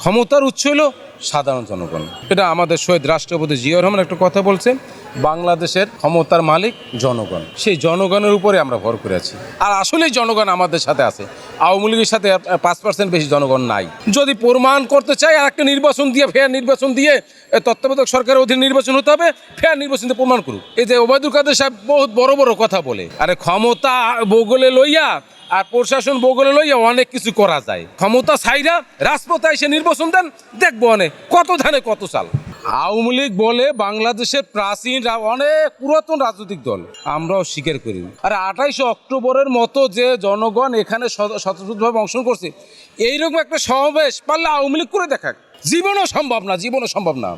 ক্ষমতার উৎস হলো সাধারণ জনগণ। এটা আমাদের শহীদ রাষ্ট্রপতি জিয়াউর রহমান একটা কথা বলছেন, বাংলাদেশের ক্ষমতার মালিক জনগণ। সেই জনগণের উপরে আমরা ভর করে আছি। আর আসলেই জনগণ আমাদের সাথে আছে। আওয়ামী লীগের সাথে পাঁচ পার্সেন্ট বেশি জনগণ নাই। যদি প্রমাণ করতে চাই, আর একটা নির্বাচন দিয়ে ফেয়ার নির্বাচন দিয়ে তত্ত্বাবধায়ক সরকারের অধীনে নির্বাচন হতে হবে ফেয়ার নির্বাচন দিয়ে প্রমাণ করুক। এই যে ওবায়দুল কাদের সাহেব বহুত বড় বড় কথা বলে। আরে ক্ষমতা বগলে লইয়া আর প্রশাসন বগলে লইয়া অনেক কিছু করা যায়। ক্ষমতা ছাইরা রাজপথে এসে নির্বাচন দেন, দেখব অনেক কত ধানে কত চাল। আওয়ামী লীগ বলে বাংলাদেশের প্রাচীন অনেক পুরাতন রাজনৈতিক দল, আমরাও স্বীকার করি। আর আঠাইশে অক্টোবরের মতো যে জনগণ এখানে স্বতঃস্ফূর্তভাবে অংশগ্রহণ করছে, এইরকম একটা সমাবেশ পারলে আওয়ামী লীগ করে দেখাক। জীবনও সম্ভব না, জীবনও সম্ভব না।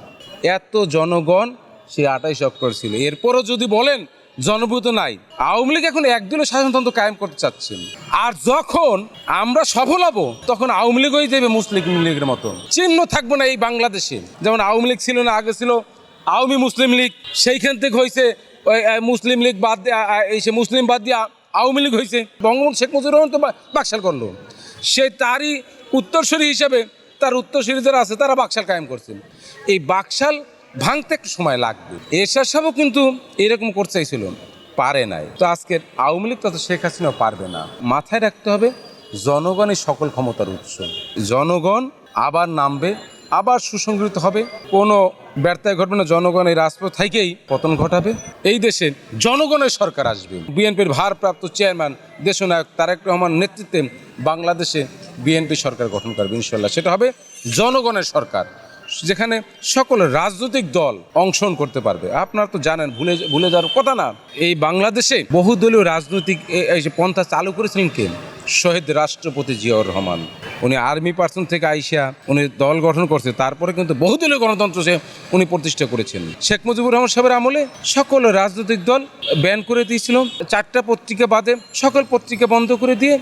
এত জনগণ সে আঠাইশে অক্টোবর ছিল। এরপরও যদি বলেন জনপ্রিয়তা নাই। আওয়ামী লীগ এখন একদিনের শাসনতন্ত্র কায়েম করতে চাচ্ছেন আর যখন আমরা সফল হব, তখন আওয়ামী লীগ হয়ে যাবে মুসলিম লীগের মতো চিহ্ন থাকবে না এই বাংলাদেশে। যেমন আওয়ামী লীগ ছিল না, আগে ছিল আওয়ামী মুসলিম লীগ। সেইখান থেকে হয়েছে মুসলিম লীগ বাদ দিয়ে এই সে মুসলিম বাদ দিয়ে আওয়ামী লীগ হয়েছে। বঙ্গবন্ধু শেখ মুজিবুর রহমান তো বাকশাল করল। সে তারই উত্তরসূরি হিসেবে, তার উত্তরসূরি যারা আছে, তারা বাকশাল কায়েম করছেন। এই বাকশাল ভাঙতে একটু সময় লাগবে। এরশাদ সাহেবও কিন্তু এরকম করতে চাইছিল। পারে নাই। তো আজকের আওয়ামী লীগ তত শেখ হাসিনাও পারবে না। মাথায় রাখতে হবে, জনগণই সকল ক্ষমতার উৎস। জনগণ আবার নামবে, আবার সুসংগঠিত হবে। কোনো ব্যর্থায় ঘটবে না। জনগণ এই রাজপথ থেকেই পতন ঘটাবে। এই দেশে জনগণের সরকার আসবে। বিএনপির ভারপ্রাপ্ত চেয়ারম্যান, দেশনায়ক তারেক রহমান নেতৃত্বে বাংলাদেশে বিএনপি সরকার গঠন করবে, ইনশাল্লাহ। সেটা হবে জনগণের সরকার। যেখানে সকল রাজনৈতিক দল অংশগ্রহণ করতে পারবে। আপনারা তো জানেন, ভুলে ভুলে যাওয়ার কথা না। এই বাংলাদেশে বহুদলীয় রাজনৈতিক এই যে পন্থা চালু করেছিলেন কে? শহীদ রাষ্ট্রপতি জিয়াউর রহমান। উনি আর্মি পার্সন থেকে আইসা উনি দল গঠন করছে, তারপরে কিন্তু বহুদলীয় গণতন্ত্র সে উনি প্রতিষ্ঠা করেছেন। শেখ মুজিবুর রহমান সাহেবের আমলে সকল রাজনৈতিক দল ব্যান করে দিয়েছিল। চারটা পত্রিকা বাদে সকল পত্রিকা বন্ধ করে দিয়ে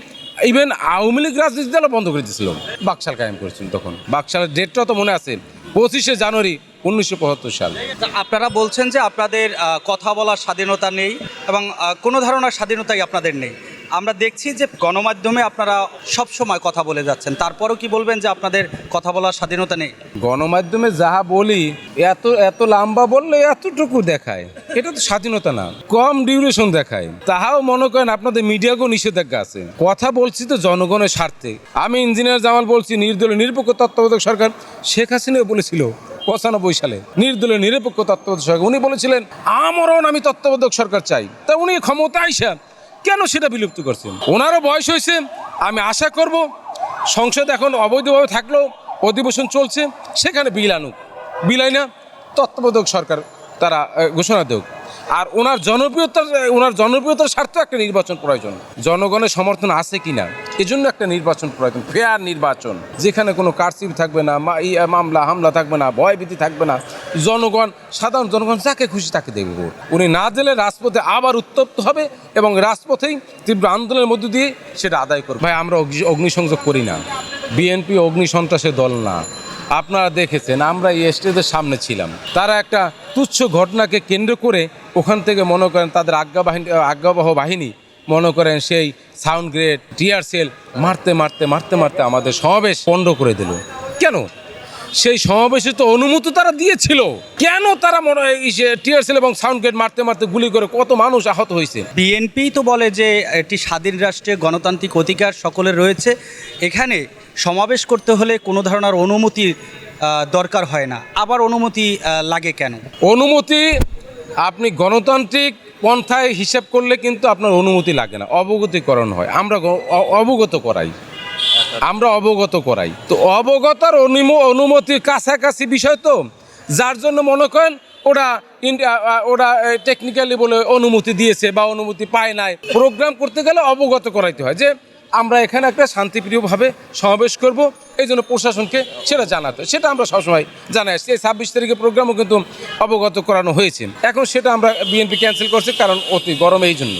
ইভেন আওয়ামী লীগ রাজনীতি দলও বন্ধ করে দিয়েছিল। বাকশাল কায়েম করেছিল তখন। বাকশালের ডেটটা তো মনে আছে, পঁচিশে জানুয়ারি উনিশশো পঁচাত্তর সাল। আপনারা বলছেন যে আপনাদের কথা বলার স্বাধীনতা নেই এবং কোনো ধারণার স্বাধীনতাই আপনাদের নেই। আমরা দেখছি যে গণমাধ্যমে আপনারা সব সময় কথা বলে যাচ্ছেন। তারপরেও কি বলবেন যে আপনাদের কথা বলার স্বাধীনতা নেই? গণমাধ্যমে যাহা বলি, এত এত লম্বা বললে এতটুকু দেখায়। এটা তো স্বাধীনতা না, কম ডিউরেশন দেখায়। তাহাও মনে করেন আপনাদের মিডিয়াকেও নিষেধাজ্ঞা আছে। কথা বলছি তো জনগণের স্বার্থে। আমি ইঞ্জিনিয়ার জামাল বলছি, নির্দলীয় নিরপেক্ষ তত্ত্বাবধায়ক সরকার শেখ হাসিনাও বলেছিল পঁচানব্বই সালে, নির্দলীয় নিরপেক্ষ তত্ত্বাবধায়ক সরকার। উনি বলেছিলেন আমারও আমি তত্ত্বাবধায়ক সরকার চাই। তা উনি ক্ষমতা আইসা কেন সেটা বিলুপ্ত করছেন? ওনারও বয়স হয়েছে, আমি আশা করব সংসদ এখন অবৈধভাবে থাকলেও অধিবেশন চলছে, সেখানে বিল আনুক। বিল আইনা তত্ত্বাবধায়ক সরকার তারা ঘোষণা দেউক। আর ওনার জনপ্রিয়তার ওনার জনপ্রিয়তার স্বার্থে একটা নির্বাচন প্রয়োজন। জনগণের সমর্থন আছে কিনা? এজন্য একটা নির্বাচন প্রয়োজন ফেয়ার নির্বাচন। যেখানে কোনো কারসিপ থাকবে না মামলা, হামলা থাকবে না, ভয়ভীতি থাকবে না। জনগণ, সাধারণ জনগণ যাকে খুশি তাকে দেবে উনি না দিলে রাজপথে আবার উত্তপ্ত হবে এবং রাজপথেই তীব্র আন্দোলনের মধ্য দিয়ে সেটা আদায় করবে। ভাই, আমরা অগ্নি- অগ্নিসংযোগ করি না। বিএনপি অগ্নিসন্ত্রাসের দল না। আপনারা দেখেছেন, আমরা এই স্টেজের সামনে ছিলাম। তারা একটা তুচ্ছ ঘটনাকে কেন্দ্র করে ওখান থেকে মনে করেন তাদের আজ্ঞা বাহিনী আজ্ঞাবহ বাহিনী মনে করেন সেই সাউন্ড গ্রেড, টিয়ার সেল মারতে মারতে মারতে মারতে আমাদের সমাবেশ পণ্ড করে দিল। কেন? সেই সমাবেশে তো অনুমতি তারা দিয়েছিল। কেন তারা মনে টিয়ার সেল এবং সাউন্ড গ্রেড মারতে মারতে গুলি করে কত মানুষ আহত হয়েছে? বিএনপি তো বলে যে একটি স্বাধীন রাষ্ট্রে গণতান্ত্রিক অধিকার সকলের রয়েছে। এখানে সমাবেশ করতে হলে কোনো ধরনের অনুমতির দরকার হয় না। আবার অনুমতি লাগে কেন? অনুমতি আপনি গণতান্ত্রিক পন্থায় হিসাব করলে কিন্তু আপনার অনুমতি লাগে না। অবগতিকরণ হয়। আমরা অবগত করাই। আমরা অবগত করাই। তো অবগতার অনুম- অনুমতির কাছাকাছি বিষয় তো। যার জন্য মনে করেন ওরা ওরা টেকনিক্যালি বলে অনুমতি দিয়েছে বা অনুমতি পায় নাই। প্রোগ্রাম করতে গেলে অবগত করাইতে হয় যে আমরা এখানে একটা শান্তিপ্রিয়ভাবে সমাবেশ করব, এই জন্য প্রশাসনকে সেটা জানাতে সেটা আমরা সবসময় জানাই আসছি। এই ছাব্বিশ তারিখের প্রোগ্রামও কিন্তু অবগত করানো হয়েছে। এখন সেটা আমরা বিএনপি ক্যান্সেল করছি কারণ অতি গরম এই জন্য